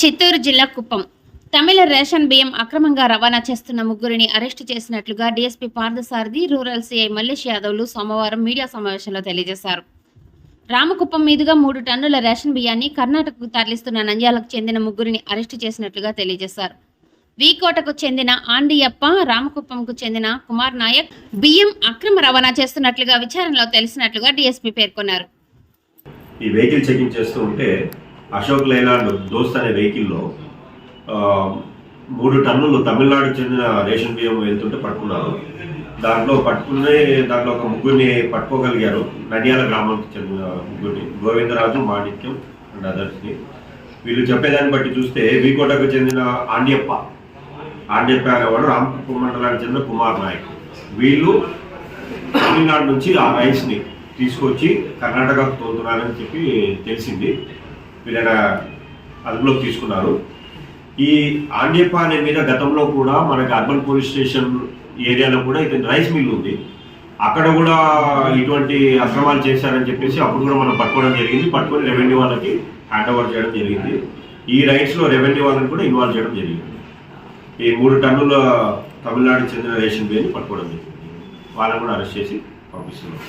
చిత్తూరు జిల్లా కుప్పం. తమిళ రేషన్ బియ్యం అక్రమంగా రవాణా చేస్తున్న ముగ్గురిని అరెస్టు చేసినట్లుగా DSP Parthasarathy rural CI Mallesh యాదవ్లు సోమవారం మీడియా సమావేశంలో తెలియజేశారు. రామకుప్పం మీదుగా మూడు టన్నుల రేషన్ బియ్యాన్ని కర్ణాటకకు తరలిస్తున్న నంద్యాలకు చెందిన ముగ్గురిని అరెస్టు చేసినట్లుగా తెలియజేశారు. వీకోటకు చెందిన ఆండియప్ప రామకుప్పంకు చెందిన కుమార్ నాయక్ బియ్యం అక్రమ రవాణా చేస్తున్నట్లుగా విచారణలో తెలిసినట్లుగా డీఎస్పీ పేర్కొన్నారు. ఈ వెహికల్ చెకింగ్ చేస్తూ ఉంటే అశోక్ లైలాండ్ దోస్త్ అనే వెహికల్లో మూడు టన్నులు తమిళనాడుకు చెందిన రేషన్ బియ్యం వెళ్తుంటే పట్టుకున్నారు. దాంట్లో పట్టుకునే దాంట్లో ఒక ముగ్గురిని పట్టుకోగలిగారు. నడియాల గ్రామానికి చెందిన ముగ్గురిని. గోవిందరాజు మాణిక్యం అండ్ అదర్స్ని. వీళ్ళు చెప్పేదాన్ని బట్టి చూస్తే వీకోటకు చెందిన ఆండ్యప్ప. ఆండ్యప్ప అనేవాడు రామకుప్పం మండలానికి చెందిన కుమార్ నాయక్. వీళ్ళు తమిళనాడు నుంచి ఆ రైస్ని తీసుకొచ్చి కర్ణాటకకు తోలుతున్నారని చెప్పి తెలిసింది. వీళ్ళ అదుపులోకి తీసుకున్నారు. ఈ ఆండ్యప్ప అనే మీద గతంలో కూడా మనకి అర్బన్ పోలీస్ స్టేషన్ ఏరియాలో కూడా ఇతని రైస్ మిల్ ఉంది. అక్కడ కూడా ఇటువంటి అక్రమాలు చేశారని చెప్పేసి అప్పుడు కూడా మనం పట్టుకోవడం జరిగింది. పట్టుకొని రెవెన్యూ వాళ్ళకి హ్యాండ్ ఓవర్ చేయడం జరిగింది. ఈ రైట్స్లో రెవెన్యూ వాళ్ళని కూడా ఇన్వాల్వ్ చేయడం జరిగింది. ఈ మూడు టన్నుల తమిళనాడు చెందిన రేషన్ బియ్యాన్ని పట్టుకోవడం జరిగింది. వాళ్ళని కూడా అరెస్ట్ చేసి పంపిస్తున్నాం